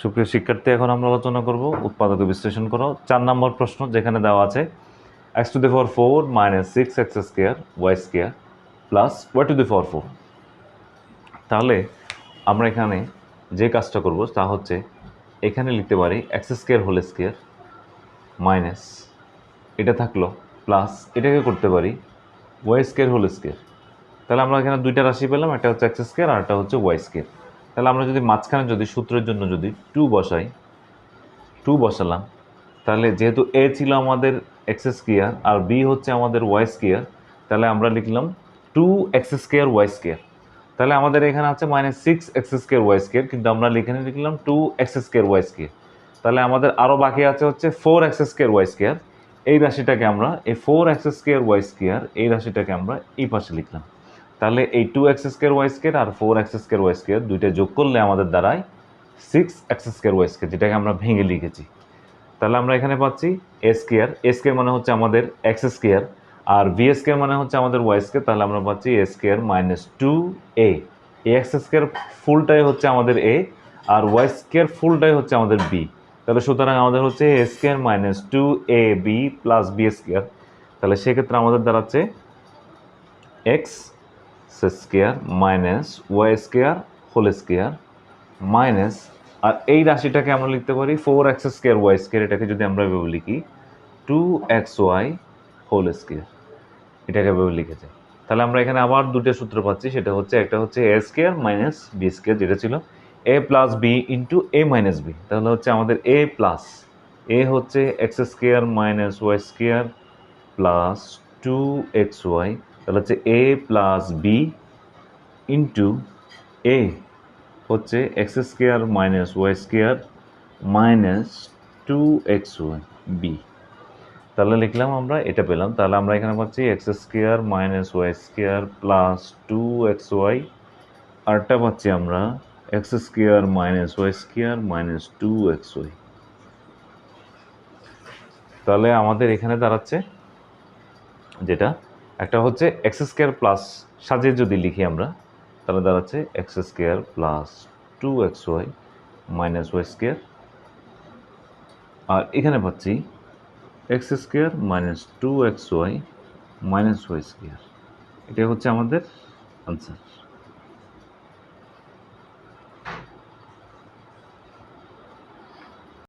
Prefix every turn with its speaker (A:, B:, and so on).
A: সুপ্রিয় শিক্ষার্থী, এখন আমরা আলোচনা করব উৎপাদক বিশ্লেষণ করো চার নম্বর প্রশ্ন যেখানে দেওয়া আছে x to the four four minus six x square y square plus y to the four four তাহলে আমরা এখানে যে কাজটা করব তা হচ্ছে এখানে লিখতে পারি x square whole square minus এটা থাকল প্লাস এটাকে করতে পারি ওয়াই স্কোয়ার হোল স্কোয়ার তাহলে আমরা এখানে দুইটা রাশি পেলাম, একটা হচ্ছে এক্স স্কোয়ার আর একটা হচ্ছে ওয়াই স্কোয়ার তাহলে আমরা যদি মাঝখানে যদি সূত্রের জন্য যদি টু বসাই টু বসালাম, তাহলে যেহেতু এ ছিল আমাদের এক্স স্কোয়ার আর বি হচ্ছে আমাদের ওয়াই স্কোয়ার তাহলে আমরা লিখলাম two x square y square তাহলে আমাদের এখানে আছে minus six x square y square কিন্তু আমরা এখানে লিখলাম two x square y square তাহলে আমাদের আরও বাকি আছে হচ্ছে four x square y square এই রাশিটাকে আমরা, এই four x square y square এই রাশিটাকে আমরা এই পাশে লিখলাম। তাহলে এই two x square y square আর four x square y square দুইটা যোগ করলে আমাদের দাঁড়ায় six x square y square যেটাকে আমরা ভেঙে লিখেছি। তাহলে আমরা এখানে পাচ্ছি এ স্কোয়ার এ স্কোয়ার মানে হচ্ছে আমাদের এক্স স্কোয়ার আর ভি স্কোয়ার মানে হচ্ছে আমাদের ওয়াই স্কোয়ার তাহলে আমরা পাচ্ছি a square minus two a x square ফুলটাই হচ্ছে আমাদের এ আর ওয়াই স্কোয়ার ফুলটাই হচ্ছে আমাদের বি তাহলে সুতরাং আমাদের হচ্ছে a square minus two a b plus b square তাহলে সেক্ষেত্রে আমাদের দাঁড়াচ্ছে x square minus y square whole square minus আর এই রাশিটাকে আমরা লিখতে পারি four x square y square এটাকে যদি আমরা এভাবে লিখি two x y whole square এটাকে এভাবে লিখেছে তাহলে আমরা এখানে আবার দুটো সূত্র পাচ্ছি, সেটা হচ্ছে, একটা হচ্ছে a square minus b square যেটা ছিল a plus b into a minus b তাহলে হচ্ছে আমাদের এ প্লাস এ হচ্ছে x square minus y square plus two x y তাহলে হচ্ছে a plus b into a হচ্ছে x square minus y square minus two x y b তাহলে লিখলাম আমরা, এটা পেলাম। তাহলে আমরা এখানে পাচ্ছি x square minus y square plus two x y আরটা পাচ্ছি আমরা x square minus y square minus two x y তাহলে আমাদের এখানে দাঁড়াচ্ছে যেটা একটা হচ্ছে এক্স স্কোয়ার প্লাস সাজিয়ে যদি লিখি আমরা, তাহলে দাঁড়াচ্ছে x square plus two x y minus y square আর এখানে পাচ্ছি x square minus two x y minus y square এটা হচ্ছে আমাদের আনসার